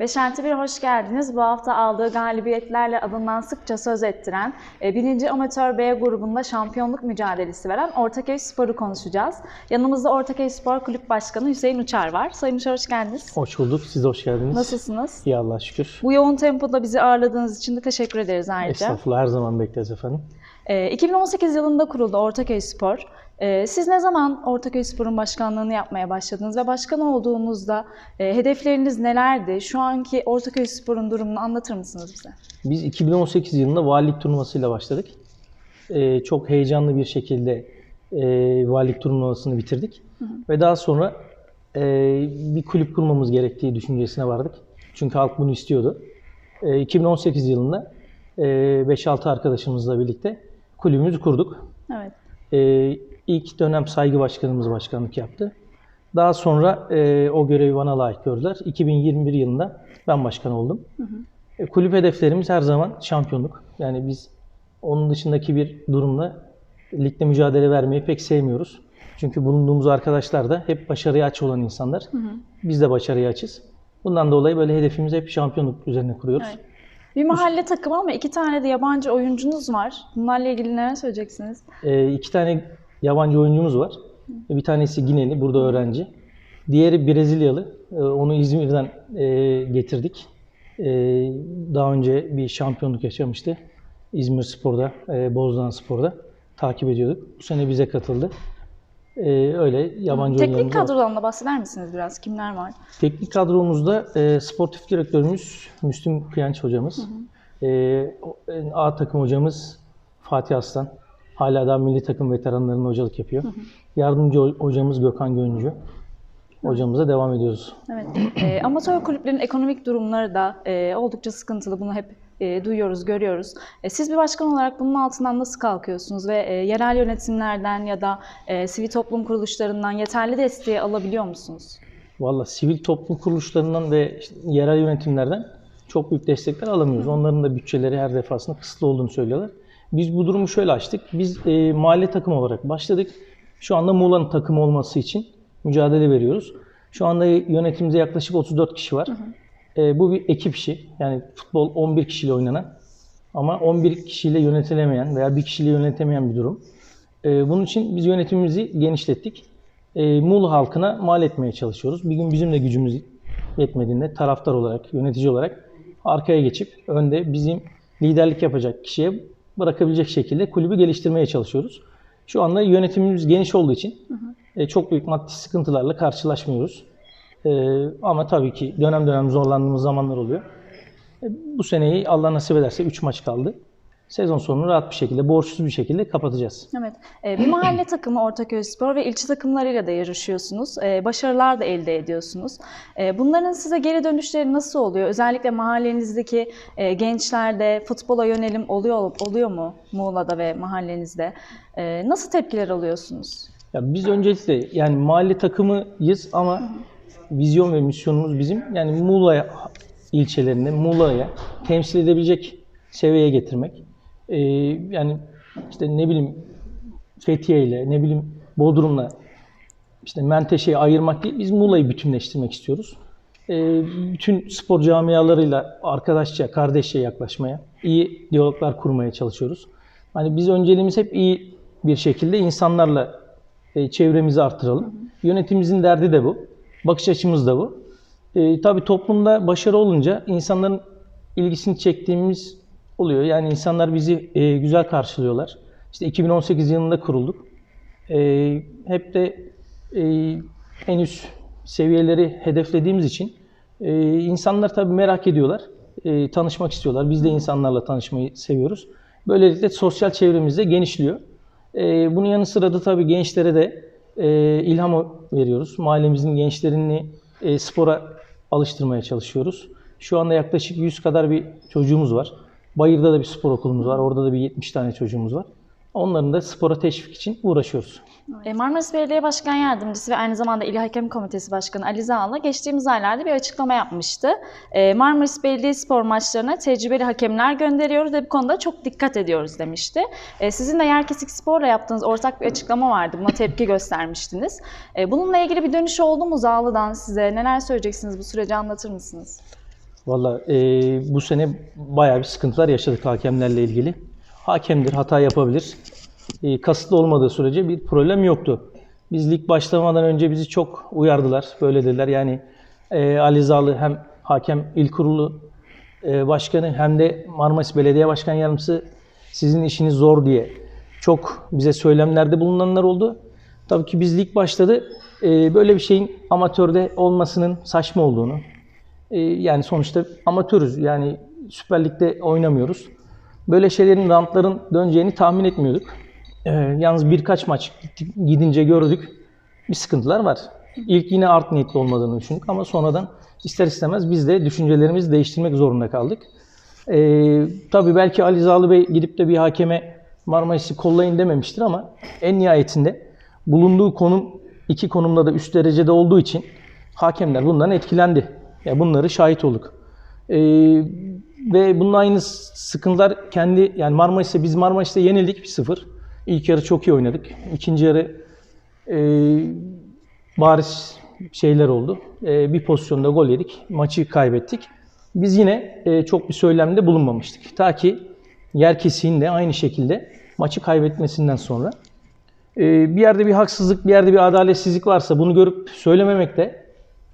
Beşenti bir hoş geldiniz. Bu hafta aldığı galibiyetlerle adından sıkça söz ettiren, 1. Amatör B grubunda şampiyonluk mücadelesi veren Ortaköy Spor'u konuşacağız. Yanımızda Ortaköy Spor Kulüp Başkanı Hüseyin Uçar var. Sayın Uçar hoş geldiniz. Hoş bulduk. Siz hoş geldiniz. Nasılsınız? İyi Allah'a şükür. Bu yoğun tempoda bizi ağırladığınız için de teşekkür ederiz ayrıca. Estağfurullah her zaman bekleriz efendim. Ee, 2018 yılında kuruldu Ortaköy Spor. Ee, Siz ne zaman Ortaköy Spor'un başkanlığını yapmaya başladınız ve başkan olduğunuzda e, hedefleriniz nelerdi? Şu anki Ortaköy Spor'un durumunu anlatır mısınız bize? Biz 2018 yılında valilik turnuvasıyla başladık. Ee, çok heyecanlı bir şekilde e, valilik turnuvasını bitirdik. Ve daha sonra e, bir kulüp kurmamız gerektiği düşüncesine vardık. Çünkü halk bunu istiyordu. E, 2018 yılında e, 5-6 arkadaşımızla birlikte kulübümüzü kurduk. Evet. İlk dönem saygı başkanımız başkanlık yaptı. Daha sonra e, o görevi bana layık gördüler. 2021 yılında ben başkan oldum. E, kulüp hedeflerimiz her zaman şampiyonluk. Yani biz onun dışındaki bir durumla ligde mücadele vermeyi pek sevmiyoruz. Çünkü bulunduğumuz arkadaşlar da hep başarıya aç olan insanlar. Biz de başarıya açız. Bundan dolayı böyle hedefimizi hep şampiyonluk üzerine kuruyoruz. Evet. Bir mahalle takımı ama iki tane de yabancı oyuncunuz var. Bunlarla ilgili neler söyleyeceksiniz? E, iki tane yabancı oyuncumuz var. Bir tanesi Gineli, burada öğrenci. Diğeri Brezilyalı. E, onu İzmir'den e, getirdik. E, daha önce bir şampiyonluk yaşamıştı. İzmir Spor'da, e, Bozdoğan Spor'da takip ediyorduk. Bu sene bize katıldı. E, öyle yabancı Teknik kadrodan da bahseder misiniz biraz? Kimler var? Teknik kadromuzda e, sportif direktörümüz Müslüm Kıyanç hocamız. E, o- e, A takım hocamız Fatih Aslan. Hala daha milli takım veteranlarının hocalık yapıyor. Yardımcı ho- hocamız Gökhan Göncü. Hocamıza devam ediyoruz. Evet. E, amatör kulüplerin ekonomik durumları da e, oldukça sıkıntılı. Bunu hep e, duyuyoruz, görüyoruz. E, siz bir başkan olarak bunun altından nasıl kalkıyorsunuz ve e, yerel yönetimlerden ya da e, sivil toplum kuruluşlarından yeterli desteği alabiliyor musunuz? Valla sivil toplum kuruluşlarından ve işte yerel yönetimlerden çok büyük destekler alamıyoruz. Onların da bütçeleri her defasında kısıtlı olduğunu söylüyorlar. Biz bu durumu şöyle açtık. Biz e, mahalle takım olarak başladık. Şu anda Muğla'nın takımı olması için mücadele veriyoruz. Şu anda yönetimimizde yaklaşık 34 kişi var. E, bu bir ekip işi. Yani futbol 11 kişiyle oynanan ama 11 kişiyle yönetilemeyen veya bir kişiyle yönetemeyen bir durum. E, bunun için biz yönetimimizi genişlettik. E, Muğla halkına mal etmeye çalışıyoruz. Bir gün bizim de gücümüz yetmediğinde taraftar olarak, yönetici olarak arkaya geçip önde bizim liderlik yapacak kişiye bırakabilecek şekilde kulübü geliştirmeye çalışıyoruz. Şu anda yönetimimiz geniş olduğu için e, çok büyük maddi sıkıntılarla karşılaşmıyoruz. E, ama tabii ki dönem dönem zorlandığımız zamanlar oluyor. E, bu seneyi Allah nasip ederse 3 maç kaldı. Sezon sonunu rahat bir şekilde, borçsuz bir şekilde kapatacağız. Evet. E, bir mahalle takımı Ortaköy Spor ve ilçe takımlarıyla da yarışıyorsunuz. E, başarılar da elde ediyorsunuz. E, bunların size geri dönüşleri nasıl oluyor? Özellikle mahallenizdeki e, gençlerde futbola yönelim oluyor oluyor mu Muğla'da ve mahallenizde? E, nasıl tepkiler alıyorsunuz? Ya biz öncelikle yani mahalle takımıyız ama vizyon ve misyonumuz bizim yani Muğla ilçelerinde Muğla'ya temsil edebilecek seviyeye getirmek. Ee, yani işte ne bileyim Fethiye ile ne bileyim Bodrum'la işte Menteşe'yi ayırmak değil biz Muğla'yı bütünleştirmek istiyoruz. Ee, bütün spor camialarıyla arkadaşça, kardeşçe yaklaşmaya, iyi diyaloglar kurmaya çalışıyoruz. Hani biz önceliğimiz hep iyi bir şekilde insanlarla e, çevremizi artıralım. Yönetimimizin derdi de bu. Bakış açımız da bu. E, tabii toplumda başarı olunca insanların ilgisini çektiğimiz oluyor. Yani insanlar bizi e, güzel karşılıyorlar. İşte 2018 yılında kurulduk. E, hep de e, en üst seviyeleri hedeflediğimiz için e, insanlar tabii merak ediyorlar. E, tanışmak istiyorlar. Biz de insanlarla tanışmayı seviyoruz. Böylelikle sosyal çevremiz de genişliyor. E, bunun yanı sıra da tabii gençlere de e, ilham veriyoruz. Mahallemizin gençlerini e, spora alıştırmaya çalışıyoruz. Şu anda yaklaşık 100 kadar bir çocuğumuz var. Bayır'da da bir spor okulumuz var. Orada da bir 70 tane çocuğumuz var. Onların da spora teşvik için uğraşıyoruz. E, Marmaris Belediye Başkan Yardımcısı ve aynı zamanda İl Hakem Komitesi Başkanı Ali Zağla geçtiğimiz aylarda bir açıklama yapmıştı. E, Marmaris Belediye Spor maçlarına tecrübeli hakemler gönderiyoruz ve bu konuda çok dikkat ediyoruz demişti. E, Sizin de Yerkesik Spor'la yaptığınız ortak bir açıklama vardı. Buna tepki göstermiştiniz. E, Bununla ilgili bir dönüş oldu mu Zağlı'dan size? Neler söyleyeceksiniz? Bu süreci anlatır mısınız? Valla e, bu sene bayağı bir sıkıntılar yaşadık hakemlerle ilgili. Hakemdir, hata yapabilir. E, kasıtlı olmadığı sürece bir problem yoktu. Biz lig başlamadan önce bizi çok uyardılar. Böyle dediler. Yani e, Ali Zalı hem hakem il kurulu e, başkanı hem de Marmaris Belediye Başkan Yardımcısı sizin işiniz zor diye çok bize söylemlerde bulunanlar oldu. Tabii ki biz lig başladı. E, böyle bir şeyin amatörde olmasının saçma olduğunu, e, yani sonuçta amatörüz. Yani Süper Lig'de oynamıyoruz. Böyle şeylerin, rantların döneceğini tahmin etmiyorduk. E, yalnız birkaç maç gidince gördük. Bir sıkıntılar var. İlk yine art niyetli olmadığını düşündük ama sonradan ister istemez biz de düşüncelerimizi değiştirmek zorunda kaldık. E, tabii belki Ali Zalı Bey gidip de bir hakeme Marmaris'i kollayın dememiştir ama en nihayetinde bulunduğu konum iki konumda da üst derecede olduğu için hakemler bundan etkilendi. Ya bunları şahit olduk. Ee, ve bunun aynı sıkıntılar kendi yani Marmaris'te biz Marmaris'te yenildik 1-0. İlk yarı çok iyi oynadık. İkinci yarı e, bariz şeyler oldu. E, bir pozisyonda gol yedik. Maçı kaybettik. Biz yine e, çok bir söylemde bulunmamıştık. Ta ki yer kesiğin de aynı şekilde maçı kaybetmesinden sonra. E, bir yerde bir haksızlık, bir yerde bir adaletsizlik varsa bunu görüp söylememek de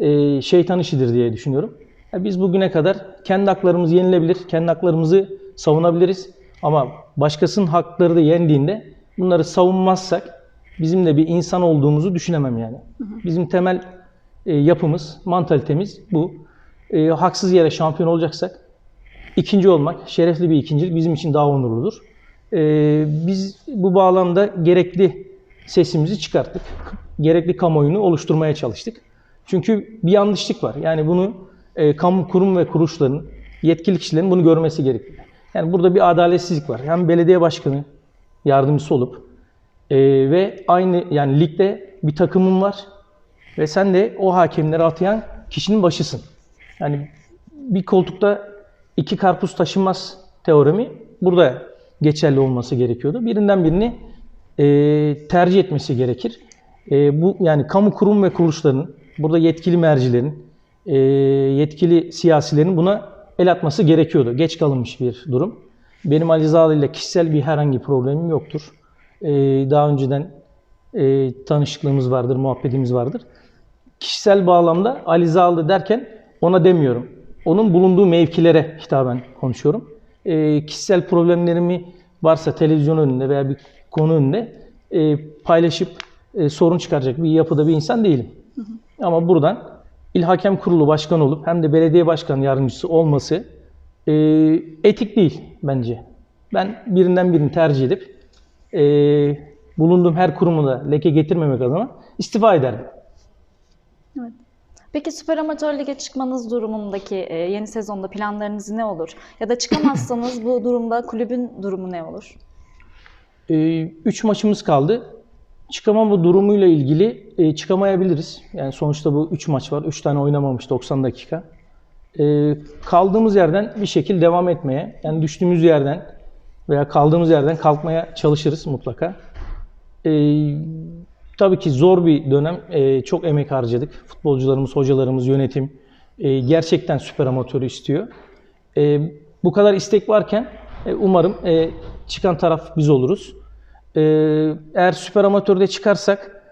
e, şeytan işidir diye düşünüyorum. Ya biz bugüne kadar kendi haklarımız yenilebilir, kendi haklarımızı savunabiliriz. Ama başkasının hakları da yendiğinde bunları savunmazsak bizim de bir insan olduğumuzu düşünemem yani. Bizim temel e, yapımız, mantalitemiz bu. E, haksız yere şampiyon olacaksak ikinci olmak, şerefli bir ikincilik bizim için daha onurludur. E, biz bu bağlamda gerekli sesimizi çıkarttık. Gerekli kamuoyunu oluşturmaya çalıştık. Çünkü bir yanlışlık var. Yani bunu e, kamu kurum ve kuruluşların, yetkili kişilerin bunu görmesi gerekiyor. Yani burada bir adaletsizlik var. Hem belediye başkanı yardımcısı olup e, ve aynı yani ligde bir takımın var ve sen de o hakemleri atayan kişinin başısın. Yani bir koltukta iki karpuz taşınmaz teoremi burada geçerli olması gerekiyordu. Birinden birini e, tercih etmesi gerekir. E, bu yani kamu kurum ve kuruluşlarının, burada yetkili mercilerin, e, yetkili siyasilerin buna el atması gerekiyordu. Geç kalınmış bir durum. Benim Ali Zağlı ile kişisel bir herhangi problemim yoktur. E, daha önceden e, tanışıklığımız vardır, muhabbetimiz vardır. Kişisel bağlamda Ali Zağlı derken ona demiyorum. Onun bulunduğu mevkilere hitaben konuşuyorum. E, kişisel problemlerimi varsa televizyon önünde veya bir konu önünde e, paylaşıp e, sorun çıkaracak bir yapıda bir insan değilim. Ama buradan İl Hakem Kurulu Başkanı olup hem de belediye başkan yardımcısı olması e, etik değil bence. Ben birinden birini tercih edip e, bulunduğum her kurumu da leke getirmemek adına istifa ederdim. Peki Süper Amatör Lig'e çıkmanız durumundaki e, yeni sezonda planlarınız ne olur? Ya da çıkamazsanız bu durumda kulübün durumu ne olur? 3 maçımız kaldı. Çıkamama durumuyla ilgili e, çıkamayabiliriz. Yani sonuçta bu 3 maç var. 3 tane oynamamış 90 dakika. E, kaldığımız yerden bir şekil devam etmeye, yani düştüğümüz yerden veya kaldığımız yerden kalkmaya çalışırız mutlaka. E, tabii ki zor bir dönem. E, çok emek harcadık. Futbolcularımız, hocalarımız, yönetim e, gerçekten süper amatörü istiyor. E, bu kadar istek varken e, umarım e, çıkan taraf biz oluruz. E, eğer süper amatörde çıkarsak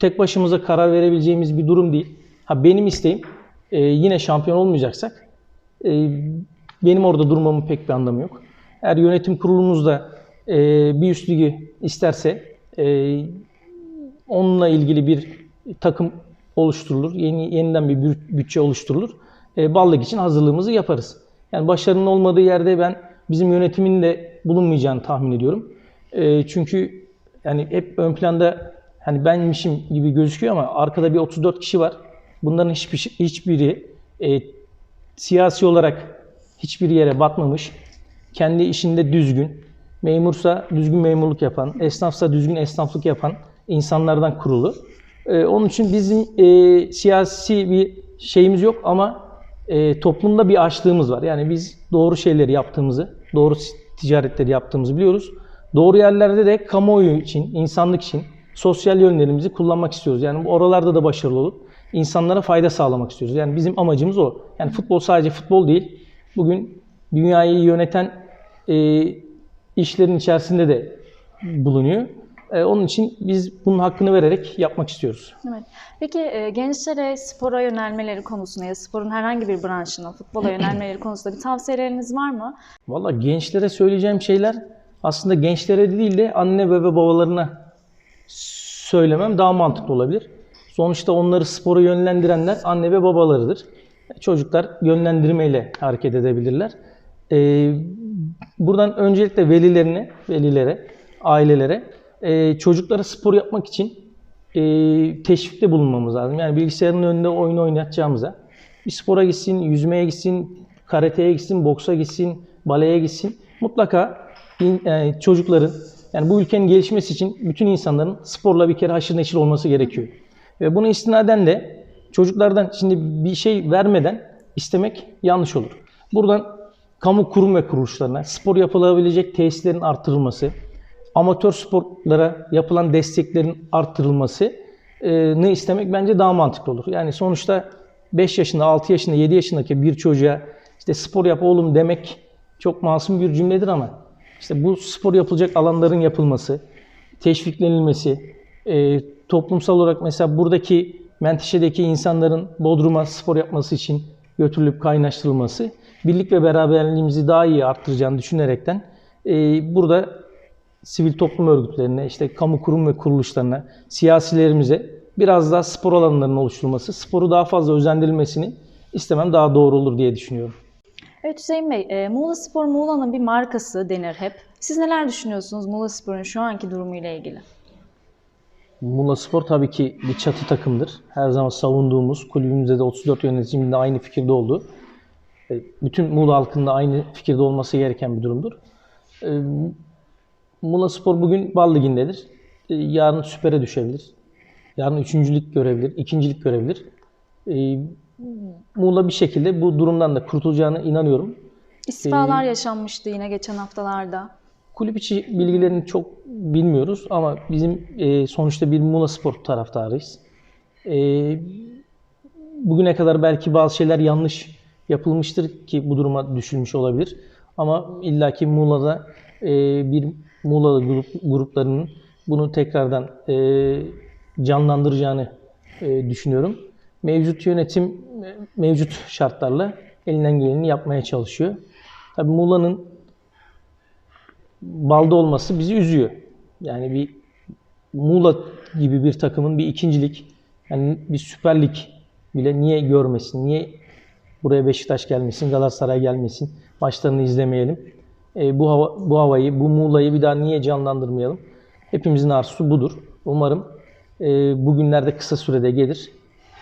tek başımıza karar verebileceğimiz bir durum değil. Ha benim isteğim e, yine şampiyon olmayacaksak e, benim orada durmamın pek bir anlamı yok. Eğer yönetim kurulumuz da e, bir üst ligi isterse e, onunla ilgili bir takım oluşturulur. Yeni, yeniden bir bü- bütçe oluşturulur. E, Ballık için hazırlığımızı yaparız. Yani başarının olmadığı yerde ben bizim yönetimin de bulunmayacağını tahmin ediyorum. E, çünkü yani hep ön planda hani benmişim gibi gözüküyor ama arkada bir 34 kişi var. Bunların hiçbir, hiçbiri e, siyasi olarak hiçbir yere batmamış. Kendi işinde düzgün, memursa düzgün memurluk yapan, esnafsa düzgün esnaflık yapan insanlardan kurulu. Ee, onun için bizim e, siyasi bir şeyimiz yok ama e, toplumda bir açlığımız var. Yani biz doğru şeyleri yaptığımızı, doğru ticaretleri yaptığımızı biliyoruz. Doğru yerlerde de kamuoyu için, insanlık için, sosyal yönlerimizi kullanmak istiyoruz. Yani oralarda da başarılı olup insanlara fayda sağlamak istiyoruz. Yani bizim amacımız o. Yani futbol sadece futbol değil. Bugün dünyayı yöneten e, işlerin içerisinde de bulunuyor. E, onun için biz bunun hakkını vererek yapmak istiyoruz. Evet. Peki e, gençlere spora yönelmeleri konusunda ya sporun herhangi bir branşına, futbola yönelmeleri konusunda bir tavsiyeleriniz var mı? Valla gençlere söyleyeceğim şeyler aslında gençlere değil de anne ve babalarına söylemem daha mantıklı olabilir. Sonuçta onları spora yönlendirenler anne ve babalarıdır. Çocuklar yönlendirmeyle hareket edebilirler. Ee, buradan öncelikle velilerine, velilere, ailelere e, çocuklara spor yapmak için e, teşvikte bulunmamız lazım. Yani bilgisayarın önünde oyun oynatacağımıza bir spora gitsin, yüzmeye gitsin, karateye gitsin, boksa gitsin, baleye gitsin. Mutlaka in- e, çocukların yani bu ülkenin gelişmesi için bütün insanların sporla bir kere haşır neşir olması gerekiyor. Ve bunu istinaden de çocuklardan şimdi bir şey vermeden istemek yanlış olur. Buradan kamu kurum ve kuruluşlarına spor yapılabilecek tesislerin artırılması, amatör sporlara yapılan desteklerin artırılmasını istemek bence daha mantıklı olur. Yani sonuçta 5 yaşında, 6 yaşında, 7 yaşındaki bir çocuğa işte spor yap oğlum demek çok masum bir cümledir ama işte bu spor yapılacak alanların yapılması, teşviklenilmesi, e, toplumsal olarak mesela buradaki Menteşe'deki insanların Bodrum'a spor yapması için götürülüp kaynaştırılması, birlik ve beraberliğimizi daha iyi arttıracağını düşünerekten e, burada sivil toplum örgütlerine, işte kamu kurum ve kuruluşlarına, siyasilerimize biraz daha spor alanlarının oluşturulması, sporu daha fazla özendirilmesini istemem daha doğru olur diye düşünüyorum. Evet Hüseyin Bey, e, Muğla Spor Muğla'nın bir markası denir hep. Siz neler düşünüyorsunuz Muğla Spor'un şu anki durumuyla ilgili? Muğla Spor tabii ki bir çatı takımdır. Her zaman savunduğumuz, kulübümüzde de 34 yöneticinin de aynı fikirde olduğu, e, bütün Muğla halkının da aynı fikirde olması gereken bir durumdur. Muğla Spor bugün Bal Ligi'ndedir. E, Yarın Süper'e düşebilir. Yarın üçüncülük görebilir, ikincilik görebilir. E, Muğla bir şekilde bu durumdan da kurtulacağına inanıyorum. İstifalar yaşanmıştı yine geçen haftalarda. Kulüp içi bilgilerini çok bilmiyoruz ama bizim e, sonuçta bir Muğla Spor taraftarıyız. E, bugüne kadar belki bazı şeyler yanlış yapılmıştır ki bu duruma düşülmüş olabilir. Ama illaki Muğla'da e, bir Muğla'lı grup, gruplarının bunu tekrardan e, canlandıracağını e, düşünüyorum. Mevcut yönetim e, mevcut şartlarla elinden geleni yapmaya çalışıyor. Tabii Muğla'nın balda olması bizi üzüyor. Yani bir Muğla gibi bir takımın bir ikincilik, yani bir Süper Lig bile niye görmesin, niye buraya Beşiktaş gelmesin, Galatasaray gelmesin, maçlarını izlemeyelim. E, bu hava, bu havayı, bu Muğla'yı bir daha niye canlandırmayalım? Hepimizin arzusu budur. Umarım e, bugünlerde kısa sürede gelir.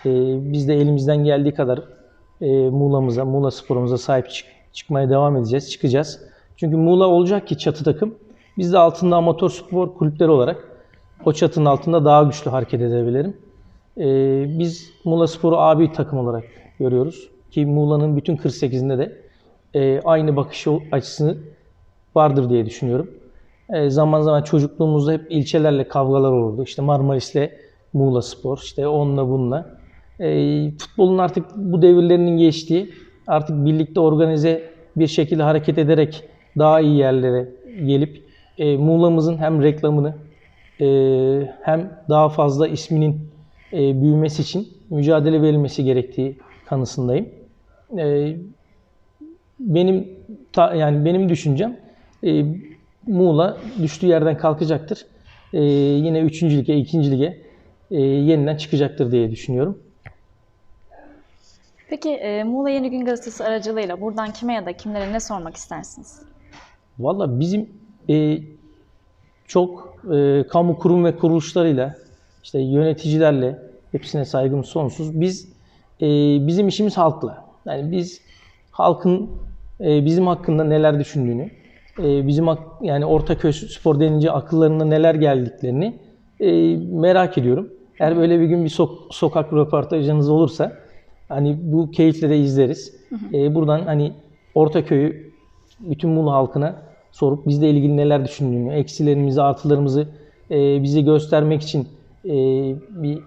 E, biz de elimizden geldiği kadar e, Muğla'mıza, Muğla sporumuza sahip çık- çıkmaya devam edeceğiz, çıkacağız. Çünkü Muğla olacak ki çatı takım. Biz de altında amatör spor kulüpleri olarak o çatının altında daha güçlü hareket edebilirim. Ee, biz Muğla Spor'u abi takım olarak görüyoruz. Ki Muğla'nın bütün 48'inde de e, aynı bakış açısı vardır diye düşünüyorum. E, zaman zaman çocukluğumuzda hep ilçelerle kavgalar olurdu. İşte Marmaris'le Muğla Spor, işte onunla bununla. E, futbolun artık bu devirlerinin geçtiği, artık birlikte organize bir şekilde hareket ederek daha iyi yerlere gelip e, Muğla'mızın hem reklamını hem daha fazla isminin büyümesi için mücadele verilmesi gerektiği kanısındayım. Benim yani benim düşüncem e, Muğla düştüğü yerden kalkacaktır. E, yine 3. lige, 2. lige e, yeniden çıkacaktır diye düşünüyorum. Peki e, Muğla Yeni Gün Gazetesi aracılığıyla buradan kime ya da kimlere ne sormak istersiniz? Valla bizim e, çok e, kamu kurum ve kuruluşlarıyla, işte yöneticilerle hepsine saygımız sonsuz. Biz e, bizim işimiz halkla. Yani biz halkın e, bizim hakkında neler düşündüğünü, e, bizim yani Ortaköy Spor denince akıllarına neler geldiklerini e, merak ediyorum. Eğer böyle bir gün bir sok- sokak röportajınız olursa hani bu keyifle de izleriz. E, buradan hani Ortaköy'ü bütün Muğla halkına sorup bizle ilgili neler düşündüğünü, eksilerimizi, artılarımızı e, bizi göstermek için e, bir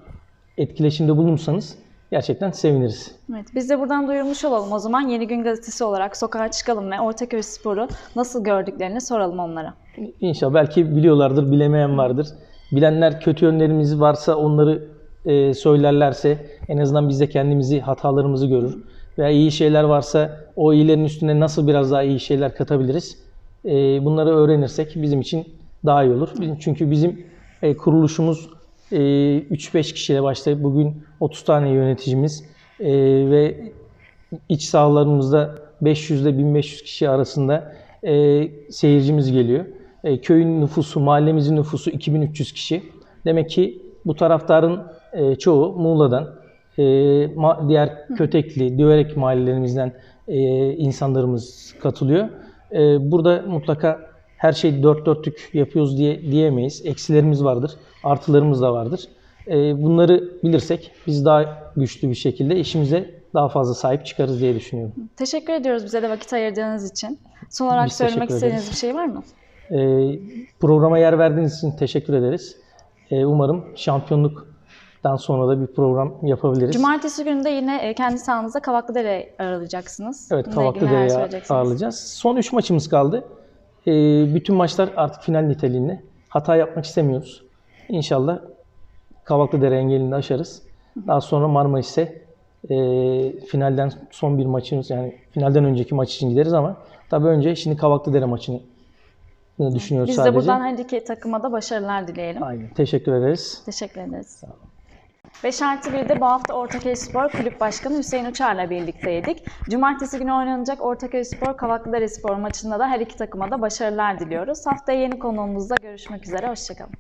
etkileşimde bulunursanız gerçekten seviniriz. Evet, biz de buradan duyurmuş olalım o zaman. Yeni Gün Gazetesi olarak sokağa çıkalım ve Ortaköy Spor'u nasıl gördüklerini soralım onlara. İnşallah belki biliyorlardır, bilemeyen vardır. Bilenler kötü yönlerimiz varsa onları e, söylerlerse en azından biz de kendimizi, hatalarımızı görür. Veya iyi şeyler varsa o iyilerin üstüne nasıl biraz daha iyi şeyler katabiliriz? E, bunları öğrenirsek bizim için daha iyi olur. Bizim- Çünkü bizim e, kuruluşumuz e, 3-5 kişiyle başlayıp bugün 30 tane yöneticimiz e, ve iç sahalarımızda 500 ile 1500 kişi arasında e, seyircimiz geliyor. E, köyün nüfusu, mahallemizin nüfusu 2300 kişi. Demek ki bu taraftarın çoğu Muğla'dan, diğer Kötekli, Döverek mahallelerimizden insanlarımız katılıyor. Burada mutlaka her şeyi dört dörtlük yapıyoruz diye diyemeyiz. Eksilerimiz vardır, artılarımız da vardır. E, bunları bilirsek biz daha güçlü bir şekilde işimize daha fazla sahip çıkarız diye düşünüyorum. Teşekkür ediyoruz bize de vakit ayırdığınız için. Son olarak Biz söylemek istediğiniz ederiz. bir şey var mı? Ee, programa yer verdiğiniz için teşekkür ederiz. Ee, umarım şampiyonluktan sonra da bir program yapabiliriz. Cumartesi günü de yine e, kendi sahanızda Kavaklıdere ağırlayacaksınız. evet, söyleyeceksiniz? ağırlayacağız. Son 3 maçımız kaldı. Ee, bütün maçlar artık final niteliğinde. Hata yapmak istemiyoruz. İnşallah Kavaklıdere engelini aşarız. Daha sonra Marmaris'e e, finalden son bir maçımız yani finalden önceki maç için gideriz ama tabii önce şimdi Kavaklıdere maçını düşünüyoruz Biz sadece. de buradan her iki takıma da başarılar dileyelim. Aynen. Teşekkür ederiz. Teşekkür ederiz. 5 artı 1'de bu hafta Ortaköy Spor Kulüp Başkanı Hüseyin Uçar'la birlikteydik. Cumartesi günü oynanacak Ortaköy Spor Kavaklıdere Spor maçında da her iki takıma da başarılar diliyoruz. Haftaya yeni konuğumuzda görüşmek üzere. Hoşçakalın.